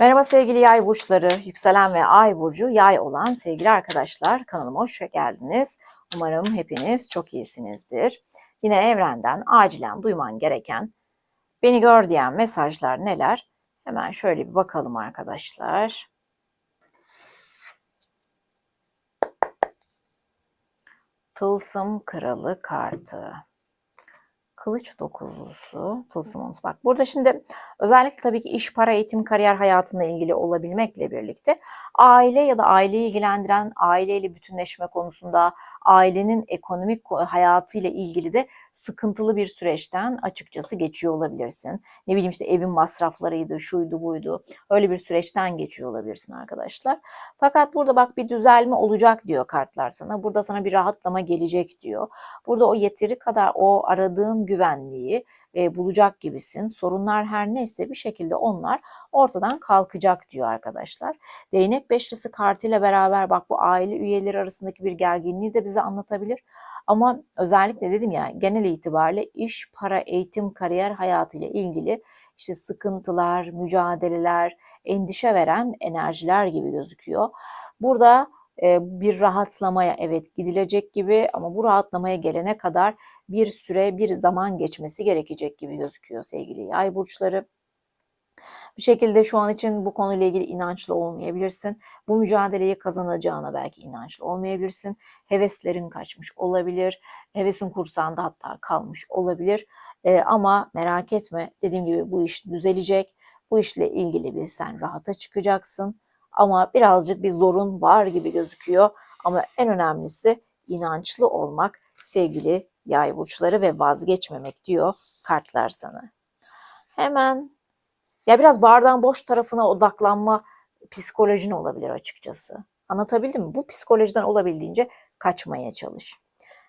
Merhaba sevgili yay burçları, yükselen ve ay burcu yay olan sevgili arkadaşlar. Kanalıma hoş geldiniz. Umarım hepiniz çok iyisinizdir. Yine evrenden acilen duyman gereken beni gör diyen mesajlar neler? Hemen şöyle bir bakalım arkadaşlar. Tılsım kralı kartı. Kılıç dokuzlusu, tılsım onusu. Bak burada şimdi özellikle tabii ki iş, para, eğitim, kariyer hayatına ilgili olabilmekle birlikte aile ya da aileyi ilgilendiren aileyle bütünleşme konusunda ailenin ekonomik hayatıyla ilgili de sıkıntılı bir süreçten açıkçası geçiyor olabilirsin. Ne bileyim işte evin masraflarıydı, şuydu buydu. Öyle bir süreçten geçiyor olabilirsin arkadaşlar. Fakat burada bak bir düzelme olacak diyor kartlar sana. Burada sana bir rahatlama gelecek diyor. Burada o yeteri kadar o aradığın güvenliği e, bulacak gibisin. Sorunlar her neyse bir şekilde onlar ortadan kalkacak diyor arkadaşlar. Değnek beşlisi kartıyla beraber bak bu aile üyeleri arasındaki bir gerginliği de bize anlatabilir. Ama özellikle dedim ya genel itibariyle iş, para, eğitim, kariyer hayatıyla ilgili işte sıkıntılar, mücadeleler, endişe veren enerjiler gibi gözüküyor. Burada e, bir rahatlamaya evet gidilecek gibi ama bu rahatlamaya gelene kadar bir süre, bir zaman geçmesi gerekecek gibi gözüküyor sevgili yay burçları. Bir şekilde şu an için bu konuyla ilgili inançlı olmayabilirsin. Bu mücadeleyi kazanacağına belki inançlı olmayabilirsin. Heveslerin kaçmış olabilir. Hevesin kursağında hatta kalmış olabilir. Ee, ama merak etme dediğim gibi bu iş düzelecek. Bu işle ilgili bir sen rahata çıkacaksın. Ama birazcık bir zorun var gibi gözüküyor. Ama en önemlisi inançlı olmak sevgili yay burçları ve vazgeçmemek diyor kartlar sana. Hemen ya biraz bardağın boş tarafına odaklanma psikolojin olabilir açıkçası. Anlatabildim mi? Bu psikolojiden olabildiğince kaçmaya çalış.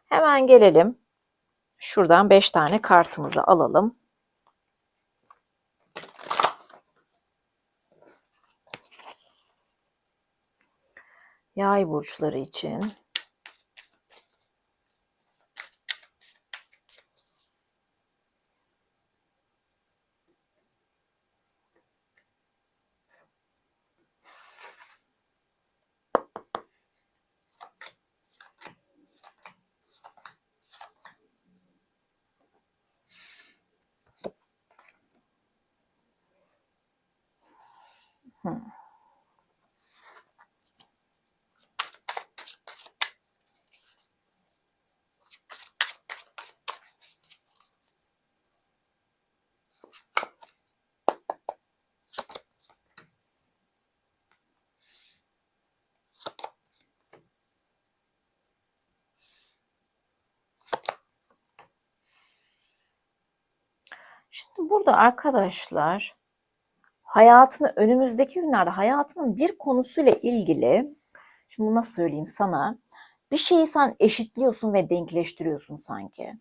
Hemen gelelim. Şuradan 5 tane kartımızı alalım. Yay burçları için Şimdi burada arkadaşlar hayatını önümüzdeki günlerde hayatının bir konusuyla ilgili şimdi nasıl söyleyeyim sana bir şeyi sen eşitliyorsun ve denkleştiriyorsun sanki.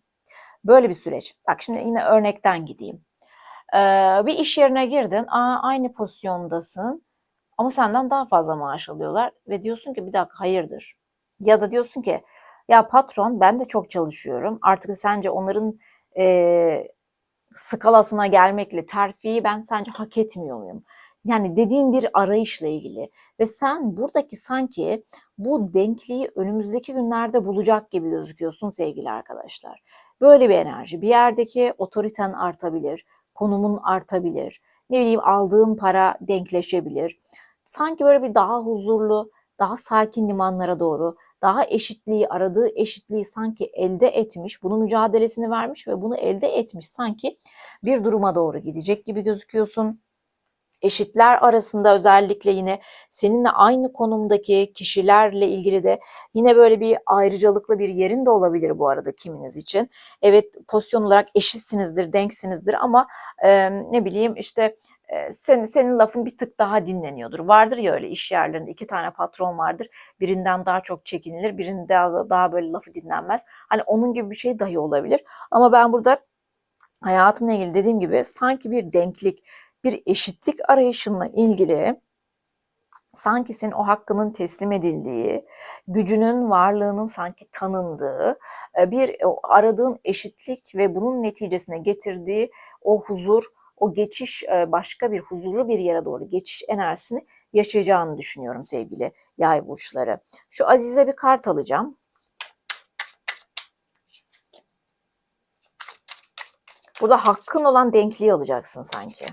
Böyle bir süreç. Bak şimdi yine örnekten gideyim. Ee, bir iş yerine girdin, aa, aynı pozisyondasın ama senden daha fazla maaş alıyorlar ve diyorsun ki bir dakika hayırdır. Ya da diyorsun ki ya patron ben de çok çalışıyorum artık sence onların e, skalasına gelmekle terfiyi ben sence hak etmiyor muyum? Yani dediğin bir arayışla ilgili ve sen buradaki sanki bu denkliği önümüzdeki günlerde bulacak gibi gözüküyorsun sevgili arkadaşlar. Böyle bir enerji. Bir yerdeki otoriten artabilir, konumun artabilir, ne bileyim aldığın para denkleşebilir. Sanki böyle bir daha huzurlu, daha sakin limanlara doğru, daha eşitliği, aradığı eşitliği sanki elde etmiş, bunun mücadelesini vermiş ve bunu elde etmiş sanki bir duruma doğru gidecek gibi gözüküyorsun. Eşitler arasında özellikle yine seninle aynı konumdaki kişilerle ilgili de yine böyle bir ayrıcalıklı bir yerin de olabilir bu arada kiminiz için. Evet pozisyon olarak eşitsinizdir, denksinizdir ama e, ne bileyim işte senin, senin lafın bir tık daha dinleniyordur. Vardır ya öyle iş yerlerinde iki tane patron vardır. Birinden daha çok çekinilir, birinde daha, daha böyle lafı dinlenmez. Hani onun gibi bir şey dahi olabilir. Ama ben burada hayatınla ilgili dediğim gibi sanki bir denklik, bir eşitlik arayışınla ilgili sanki senin o hakkının teslim edildiği, gücünün, varlığının sanki tanındığı, bir aradığın eşitlik ve bunun neticesine getirdiği o huzur, o geçiş e, başka bir huzurlu bir yere doğru geçiş enerjisini yaşayacağını düşünüyorum sevgili yay burçları. Şu Azize bir kart alacağım. Burada hakkın olan denkliği alacaksın sanki.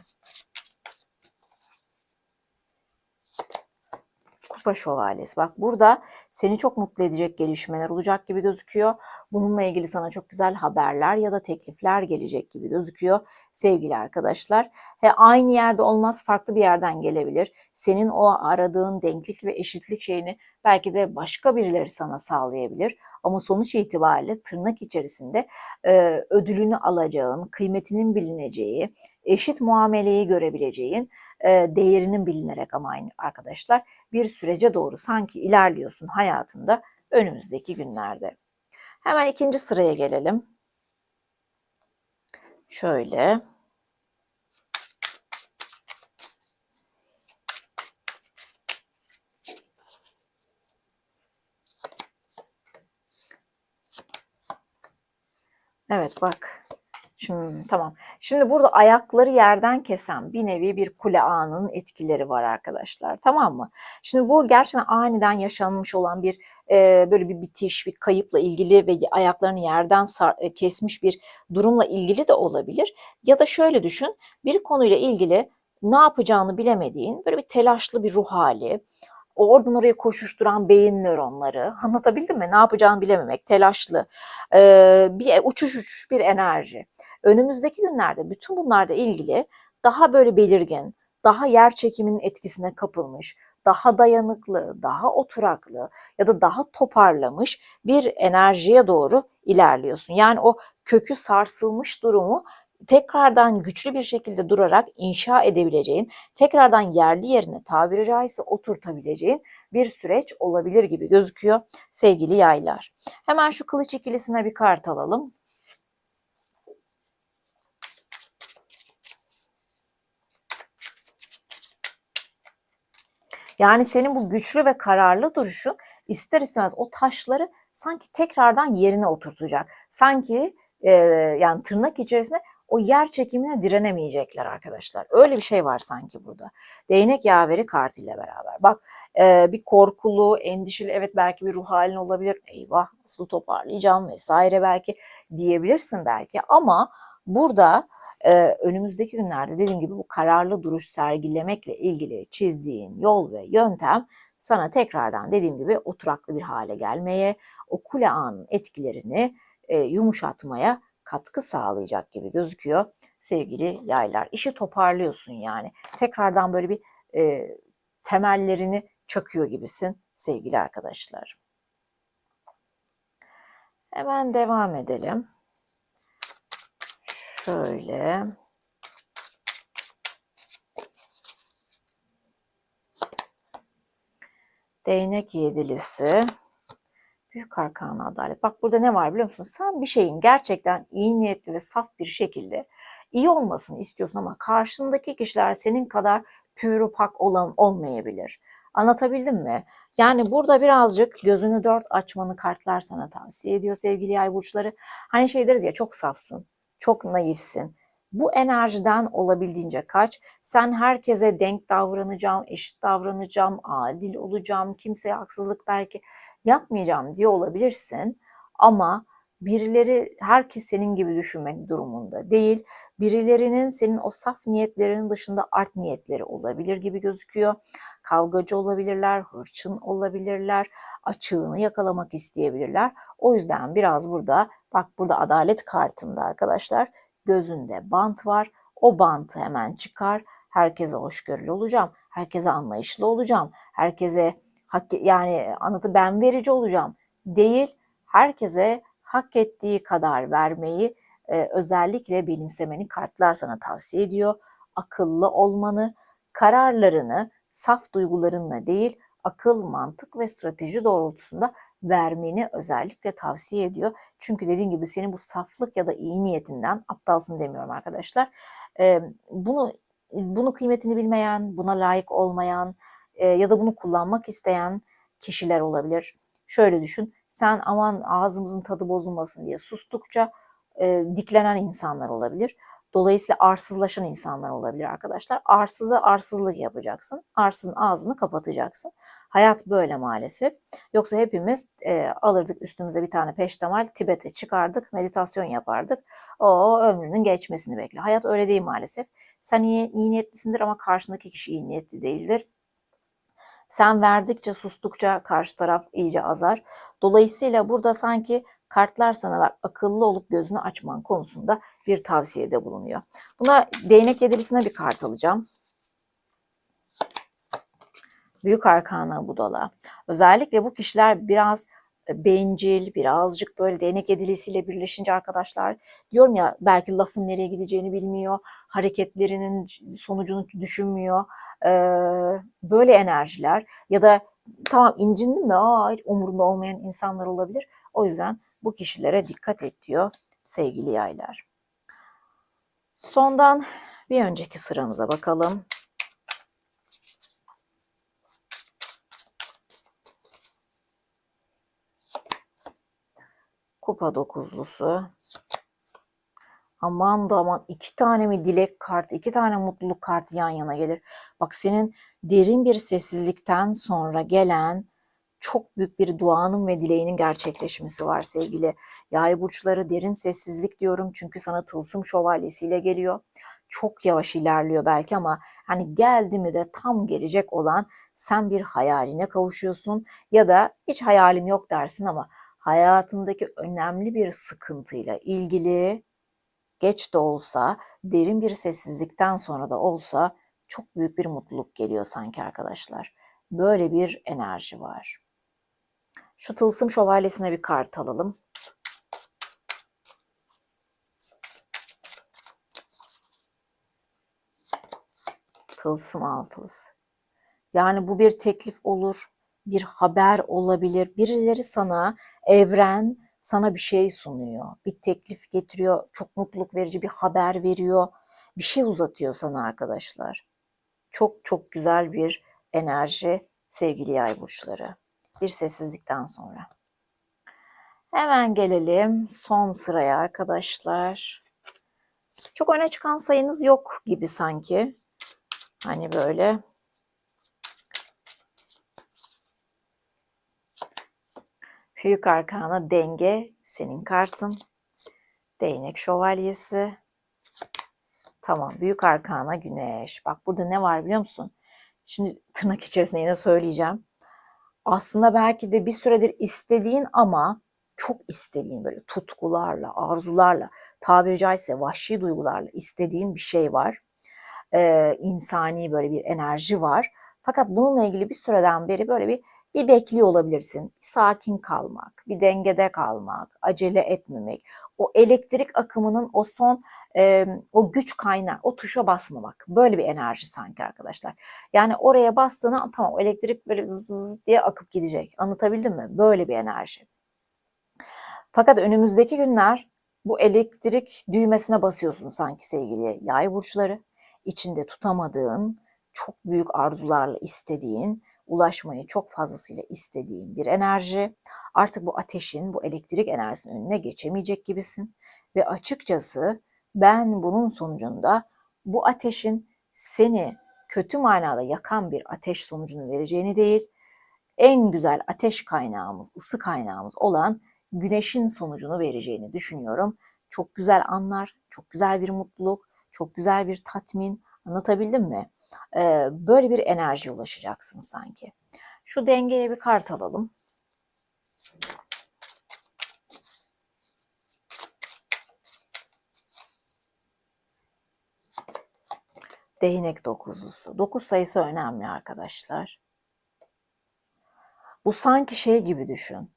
Kupa şövalyesi. Bak burada seni çok mutlu edecek gelişmeler olacak gibi gözüküyor. Bununla ilgili sana çok güzel haberler ya da teklifler gelecek gibi gözüküyor sevgili arkadaşlar. He, aynı yerde olmaz farklı bir yerden gelebilir. Senin o aradığın denklik ve eşitlik şeyini belki de başka birileri sana sağlayabilir. Ama sonuç itibariyle tırnak içerisinde e, ödülünü alacağın, kıymetinin bilineceği, eşit muameleyi görebileceğin, değerinin bilinerek ama aynı arkadaşlar bir sürece doğru sanki ilerliyorsun hayatında önümüzdeki günlerde. Hemen ikinci sıraya gelelim. Şöyle. Evet bak. Şimdi tamam. Şimdi burada ayakları yerden kesen bir nevi bir kule ağının etkileri var arkadaşlar. Tamam mı? Şimdi bu gerçekten aniden yaşanmış olan bir e, böyle bir bitiş, bir kayıpla ilgili ve ayaklarını yerden sar, e, kesmiş bir durumla ilgili de olabilir. Ya da şöyle düşün. Bir konuyla ilgili ne yapacağını bilemediğin böyle bir telaşlı bir ruh hali, oradan oraya koşuşturan beyin nöronları anlatabildim mi? Ne yapacağını bilememek, telaşlı, e, bir uçuş uçuş bir enerji. Önümüzdeki günlerde bütün bunlarla ilgili daha böyle belirgin, daha yer çekiminin etkisine kapılmış, daha dayanıklı, daha oturaklı ya da daha toparlamış bir enerjiye doğru ilerliyorsun. Yani o kökü sarsılmış durumu tekrardan güçlü bir şekilde durarak inşa edebileceğin, tekrardan yerli yerine tabiri caizse oturtabileceğin bir süreç olabilir gibi gözüküyor sevgili yaylar. Hemen şu kılıç ikilisine bir kart alalım. Yani senin bu güçlü ve kararlı duruşun ister istemez o taşları sanki tekrardan yerine oturtacak. Sanki e, yani tırnak içerisinde o yer çekimine direnemeyecekler arkadaşlar. Öyle bir şey var sanki burada. Değnek yaveri kartıyla beraber. Bak e, bir korkulu, endişeli evet belki bir ruh halin olabilir. Eyvah nasıl toparlayacağım vesaire belki diyebilirsin belki ama burada e, önümüzdeki günlerde dediğim gibi bu kararlı duruş sergilemekle ilgili çizdiğin yol ve yöntem sana tekrardan dediğim gibi oturaklı bir hale gelmeye, o kule anın etkilerini e, yumuşatmaya katkı sağlayacak gibi gözüküyor sevgili yaylar. İşi toparlıyorsun yani. Tekrardan böyle bir e, temellerini çakıyor gibisin sevgili arkadaşlar. Hemen devam edelim. Şöyle. Değnek yedilisi. Büyük arkan adalet. Bak burada ne var biliyor musun? Sen bir şeyin gerçekten iyi niyetli ve saf bir şekilde iyi olmasını istiyorsun ama karşındaki kişiler senin kadar pürü pak olan olmayabilir. Anlatabildim mi? Yani burada birazcık gözünü dört açmanı kartlar sana tavsiye ediyor sevgili yay burçları. Hani şey deriz ya çok safsın, çok naifsin. Bu enerjiden olabildiğince kaç. Sen herkese denk davranacağım, eşit davranacağım, adil olacağım, kimseye haksızlık belki yapmayacağım diye olabilirsin ama birileri herkes senin gibi düşünmek durumunda değil. Birilerinin senin o saf niyetlerinin dışında art niyetleri olabilir gibi gözüküyor. Kavgacı olabilirler, hırçın olabilirler, açığını yakalamak isteyebilirler. O yüzden biraz burada bak burada adalet kartında arkadaşlar gözünde bant var. O bantı hemen çıkar. Herkese hoşgörülü olacağım. Herkese anlayışlı olacağım. Herkese hak, yani anlatı ben verici olacağım değil. Herkese hak ettiği kadar vermeyi e, özellikle benimsemeni kartlar sana tavsiye ediyor. Akıllı olmanı, kararlarını saf duygularınla değil akıl, mantık ve strateji doğrultusunda vermeni özellikle tavsiye ediyor. Çünkü dediğim gibi senin bu saflık ya da iyi niyetinden aptalsın demiyorum arkadaşlar. Bunu bunu kıymetini bilmeyen, buna layık olmayan, ya da bunu kullanmak isteyen kişiler olabilir. Şöyle düşün, sen aman ağzımızın tadı bozulmasın diye sustukça e, diklenen insanlar olabilir. Dolayısıyla arsızlaşan insanlar olabilir arkadaşlar. Arsıza arsızlık yapacaksın. Arsızın ağzını kapatacaksın. Hayat böyle maalesef. Yoksa hepimiz e, alırdık üstümüze bir tane peştemal, Tibet'e çıkardık, meditasyon yapardık. O ömrünün geçmesini bekle. Hayat öyle değil maalesef. Sen iyi, iyi niyetlisindir ama karşındaki kişi iyi niyetli değildir. Sen verdikçe, sustukça karşı taraf iyice azar. Dolayısıyla burada sanki kartlar sana bak, akıllı olup gözünü açman konusunda bir tavsiyede bulunuyor. Buna değnek yedilisine bir kart alacağım. Büyük arkana budala. Özellikle bu kişiler biraz e, bencil, birazcık böyle değnek edilisiyle birleşince arkadaşlar diyorum ya belki lafın nereye gideceğini bilmiyor, hareketlerinin sonucunu düşünmüyor. Ee, böyle enerjiler ya da tamam incindin mi? Aa, hiç umurunda olmayan insanlar olabilir. O yüzden bu kişilere dikkat et diyor sevgili yaylar. Sondan bir önceki sıramıza bakalım. Kupa dokuzlusu. Aman da aman iki tane mi dilek kartı, iki tane mutluluk kartı yan yana gelir. Bak senin derin bir sessizlikten sonra gelen çok büyük bir duanın ve dileğinin gerçekleşmesi var sevgili yay burçları. Derin sessizlik diyorum çünkü sana tılsım şövalyesiyle geliyor. Çok yavaş ilerliyor belki ama hani geldi mi de tam gelecek olan sen bir hayaline kavuşuyorsun ya da hiç hayalim yok dersin ama hayatındaki önemli bir sıkıntıyla ilgili geç de olsa, derin bir sessizlikten sonra da olsa çok büyük bir mutluluk geliyor sanki arkadaşlar. Böyle bir enerji var. Şu tılsım şövalyesine bir kart alalım. Tılsım altılısı. Yani bu bir teklif olur, bir haber olabilir. Birileri sana, evren sana bir şey sunuyor. Bir teklif getiriyor, çok mutluluk verici bir haber veriyor. Bir şey uzatıyor sana arkadaşlar. Çok çok güzel bir enerji sevgili yay burçları. Bir sessizlikten sonra. Hemen gelelim son sıraya arkadaşlar. Çok öne çıkan sayınız yok gibi sanki. Hani böyle Büyük arkana denge senin kartın. Değnek şövalyesi. Tamam büyük arkana güneş. Bak burada ne var biliyor musun? Şimdi tırnak içerisinde yine söyleyeceğim. Aslında belki de bir süredir istediğin ama çok istediğin böyle tutkularla, arzularla, tabiri caizse vahşi duygularla istediğin bir şey var. Ee, insani böyle bir enerji var. Fakat bununla ilgili bir süreden beri böyle bir bir bekliyor olabilirsin. Bir sakin kalmak, bir dengede kalmak, acele etmemek. O elektrik akımının o son e, o güç kaynağı, o tuşa basmamak. Böyle bir enerji sanki arkadaşlar. Yani oraya bastığına tamam elektrik böyle zzz diye akıp gidecek. Anlatabildim mi? Böyle bir enerji. Fakat önümüzdeki günler bu elektrik düğmesine basıyorsun sanki sevgili yay burçları. İçinde tutamadığın, çok büyük arzularla istediğin, ulaşmayı çok fazlasıyla istediğin bir enerji. Artık bu ateşin, bu elektrik enerjisinin önüne geçemeyecek gibisin. Ve açıkçası ben bunun sonucunda bu ateşin seni kötü manada yakan bir ateş sonucunu vereceğini değil, en güzel ateş kaynağımız, ısı kaynağımız olan güneşin sonucunu vereceğini düşünüyorum. Çok güzel anlar, çok güzel bir mutluluk, çok güzel bir tatmin. Anlatabildim mi? Ee, böyle bir enerji ulaşacaksın sanki. Şu dengeye bir kart alalım. Değnek dokuzlusu. Dokuz sayısı önemli arkadaşlar. Bu sanki şey gibi düşün.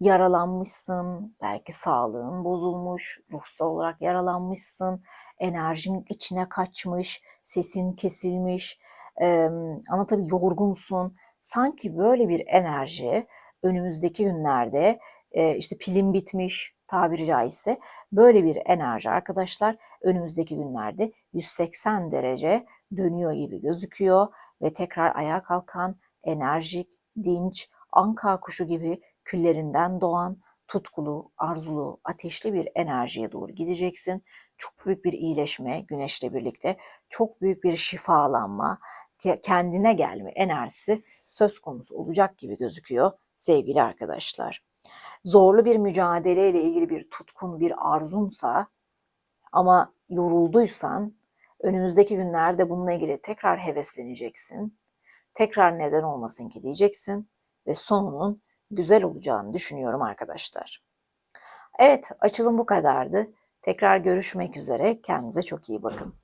Yaralanmışsın, belki sağlığın bozulmuş, ruhsal olarak yaralanmışsın, enerjin içine kaçmış, sesin kesilmiş, e, ama tabii yorgunsun. Sanki böyle bir enerji önümüzdeki günlerde e, işte pilin bitmiş tabiri caizse böyle bir enerji arkadaşlar önümüzdeki günlerde 180 derece dönüyor gibi gözüküyor ve tekrar ayağa kalkan enerjik, dinç, anka kuşu gibi küllerinden doğan tutkulu, arzulu, ateşli bir enerjiye doğru gideceksin. çok büyük bir iyileşme güneşle birlikte, çok büyük bir şifalanma, ke- kendine gelme enerjisi söz konusu olacak gibi gözüküyor sevgili arkadaşlar. Zorlu bir mücadeleyle ilgili bir tutkun, bir arzunsa ama yorulduysan önümüzdeki günlerde bununla ilgili tekrar hevesleneceksin. Tekrar neden olmasın ki diyeceksin ve sonunun güzel olacağını düşünüyorum arkadaşlar. Evet, açılım bu kadardı. Tekrar görüşmek üzere. Kendinize çok iyi bakın.